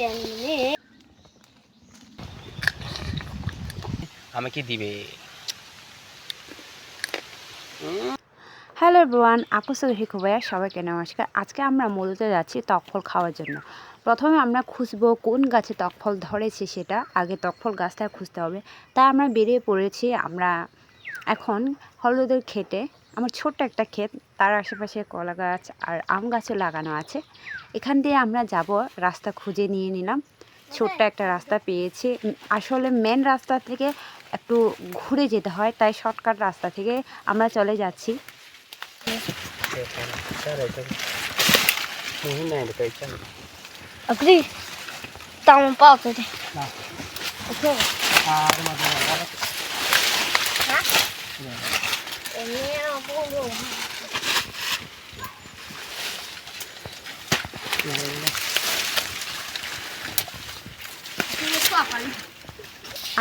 Minute আমাকে দিবে। Hello everyone আপুসা হিকুবাইয়া সবাইকে নমস্কার। আজকে আমরা মূলত যাচ্ছি তকফল খাওয়ার জন্য। প্রথমে আমরা খুঁজবো কোন গাছে তকফল ধরেছে সেটা আগে তকফল গাছটা খুঁজতে হবে। তাই আমরা বেরিয়ে পড়েছি আমরা এখন হলুদের খেতে আমার ছোট্ট একটা ক্ষেত তার আশেপাশে কলা গাছ আর আম গাছও লাগানো আছে। এখান দিয়ে আমরা যাব রাস্তা খুঁজে নিয়ে নিলাম। ছোট্ট একটা রাস্তা পেয়েছি। আসলে মেন রাস্তা থেকে একটু ঘুরে যেতে হয় তাই শর্টকাট রাস্তা থেকে আমরা চলে যাচ্ছি। agree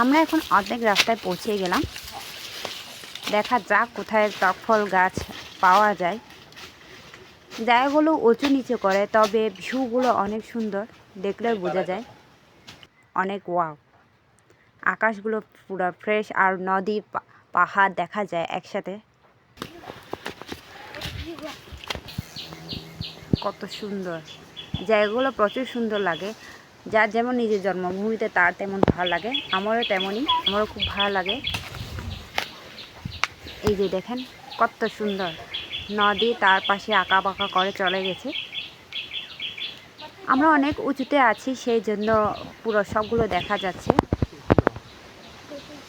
আমরা এখন অর্ধেক রাস্তায় পৌঁছে গেলাম। দেখা যাক কোথায় টকফল গাছ পাওয়া যায়। জায়গাগুলো উঁচু নিচু করে, তবে ভিউগুলো অনেক সুন্দর দেখলে বোঝা যায়। অনেক ওয়াও। আকাশগুলো পুরো ফ্রেশ আর নদী, পাহাড় দেখা যায় একসাথে। কত সুন্দর। জায়গাগুলো প্রচুর সুন্দর লাগে। যার যেমন নিজের জন্মভূমিতে তার তেমন ভালো লাগে। আমারও তেমনই আমারও খুব ভালো লাগে। এই যে দেখেন কত সুন্দর। নদী তার পাশে আঁকা বাঁকা করে চলে গেছে। আমরা অনেক উঁচুতে আছি সেই জন্য পুরো সবগুলো দেখা যাচ্ছে।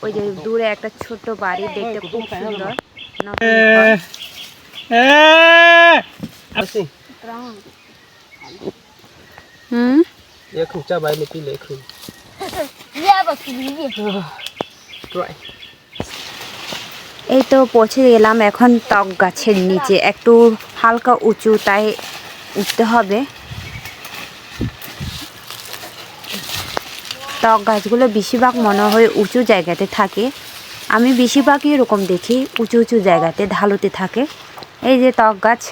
ওই যে দূরে একটা ছোট বাড়ি দেখতে খুব সুন্দর। এই তো পৌঁছে গেলাম এখন টক গাছের নিচে। একটু হালকা উঁচু তাই উঠতে হবে। টক গাছগুলো বেশিরভাগ মনে হয় উঁচু জায়গাতে থাকে। আমি বেশিরভাগই এরকম দেখি উঁচু উঁচু জায়গাতে ঢালুতে থাকে। এই যে তক গাছ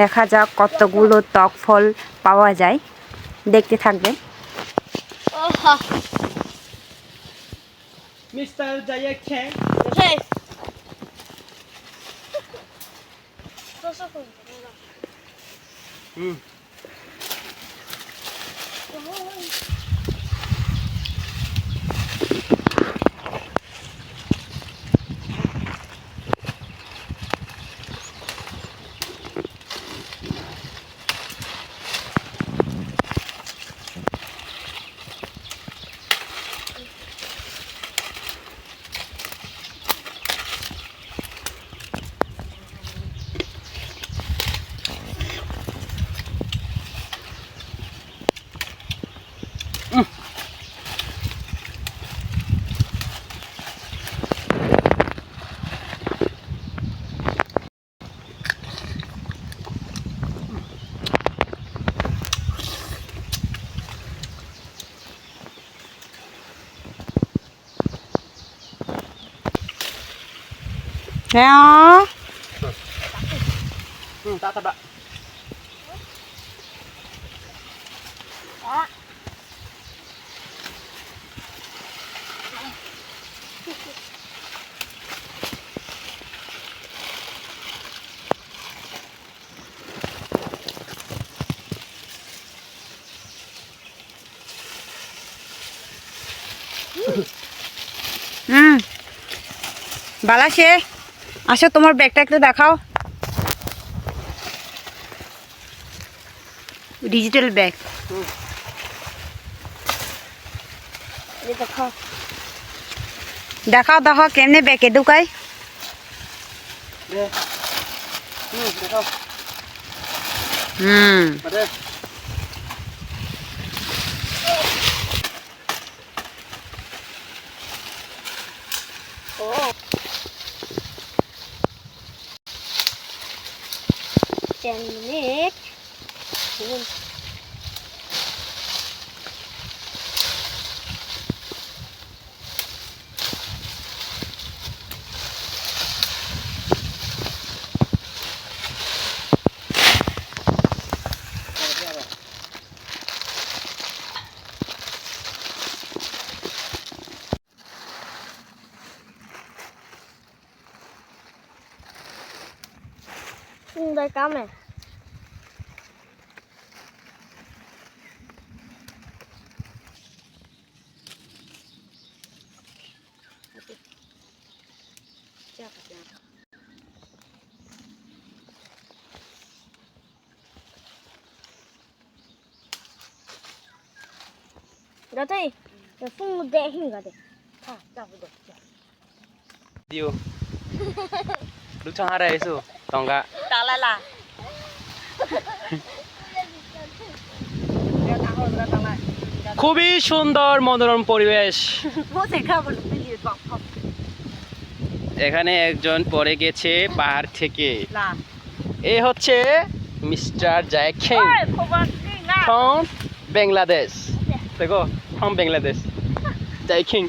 দেখা যাক কতগুলো তক ফল পাওয়া যায়। দেখতে থাকবেন। ओह Nè. Ừ, ta thật ạ. Đó. Ừ. Bà lá xe. আসো তোমার ব্যাগটা একটু দেখাও। ডিজিটাল ব্যাগ দেখাও। দেখাও কেমনে ব্যাগে ঢুকাই হুম 10 Kendini đây cá này Ten minutes. Yun. সুন্দর কামে Gati, jag får det hinga det. Ha, där var det. Dio. Lúc cho hai đây su, tòng gạ. তালালা খুবই সুন্দর মনোরম পরিবেশ এখানে একজন পড়ে গেছে পাহাড় থেকে। এ হচ্ছে মিস্টার জায়খিং ফ্রম বাংলাদেশ দেখো ফ্রম বাংলাদেশ জায়খিং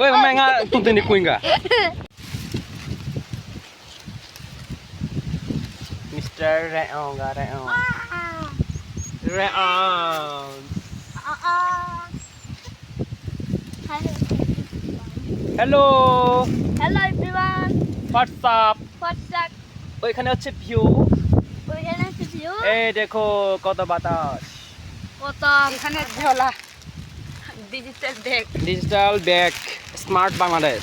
Oi, mamãe, nga tuntin di kuing ka. Mr. Reong, ga Reong. Reong. Hello. Hello everyone. What's up? What's up? ওই এখানে হচ্ছে view We're gonna see you. এই দেখো কত বাতাস What up? এখানে ঝোলা digital bag digital bag smart Bangladesh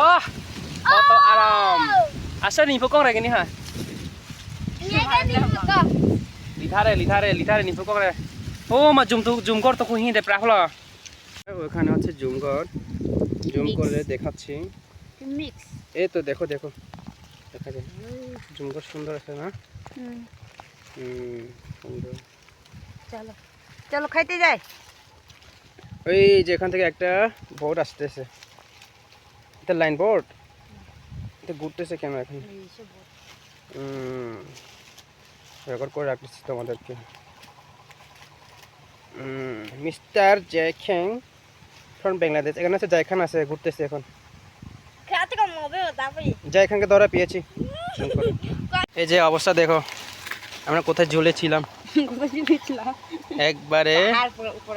Oh, কত আরাম আচ্ছা নিপো কং রে হ্যাঁ লিথারে লিথারে লিথারে নিপো কং রে ও মা জুম তো জুম কর তো কুহি দে প্রাহলা ওখানে হচ্ছে জুম কর জুম. করে দেখাচ্ছি। Mix. এই তো দেখো দেখো। দেখা যায়। জুম কর সুন্দর আছে না. হুম সুন্দর চলো। চলো খাইতে যাই ওই যে এখান থেকে একটা বোর্ড আসতেছে। এটা লাইন বোর্ড এটা ঘুরতেছে কেন এখন? রেকর্ড করে রাখতেছি তোমাদেরকে। মিস্টার জ্যাখ্যাং ফ্রম বাংলাদেশ। এখানে আছে জায়খান আছে ঘুরতেছে এখন. জায়খানকে ধরা পেয়েছি। এই যে অবস্থা দেখো আমরা কোথায় ঝুলেছিলাম। একবারে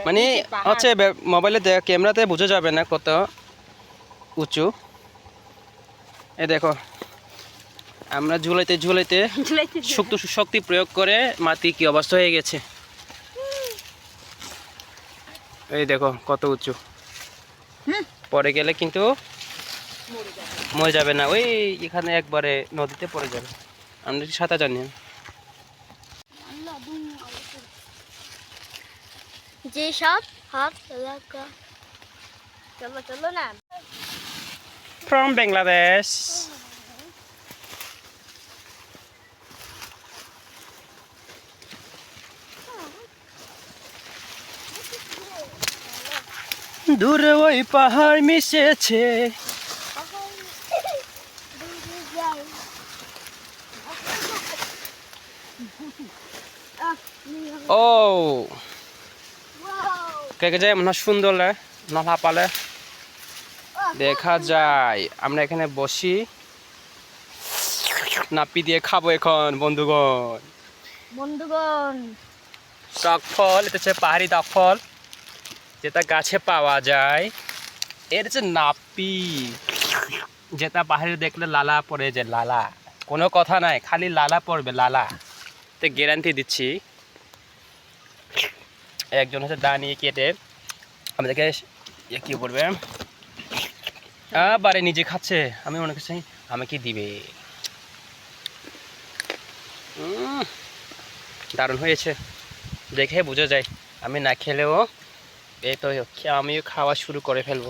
মানে হচ্ছে মোবাইলে দেখ ক্যামেরাতে বোঝা যাবে না কত উঁচু। এ দেখো আমরা ঝুলাইতে ঝুলাইতে শক্তি শক্তি প্রয়োগ করে মাটি কি অবস্থা হয়ে গেছে। এই দেখো কত উঁচু। পরে গেলে কিন্তু মরে যাবে না। ওই এখানে একবারে নদীতে পড়ে যাবে। আমরা সাঁতার জানি। না। যে সব হাত চলো চলো না। From Bangladesh. দূরে ওই পাহাড় মিশেছে। ও। কে কে যায়? মনে সুন্দর নলা পালে দেখা যায়। আমরা এখানে বসি। নাপি দিয়ে খাব এখন বন্ধুগণ। বন্ধুগণ। টক ফল এটা হচ্ছে পাহাড়ি টক ফল। যেটা গাছে পাওয়া যায়, এর হচ্ছে নাপি, যেটা পাহাড়ে দেখলে লালা পড়ে যে লালা, কোনো কথা নাই, খালি লালা পড়বে, লালা। তো গ্যারান্টি দিচ্ছি। একজন হচ্ছে দা কেটে, আমাদেরকে ইয়ে কি করবে আবারে নিজে খাচ্ছে, আমি মনে করছি আমাকে দিবে। দারুণ হয়েছে। দেখে বোঝা যায়, আমি না খেলেও এই তো আমিও খাওয়া শুরু করে ফেলব।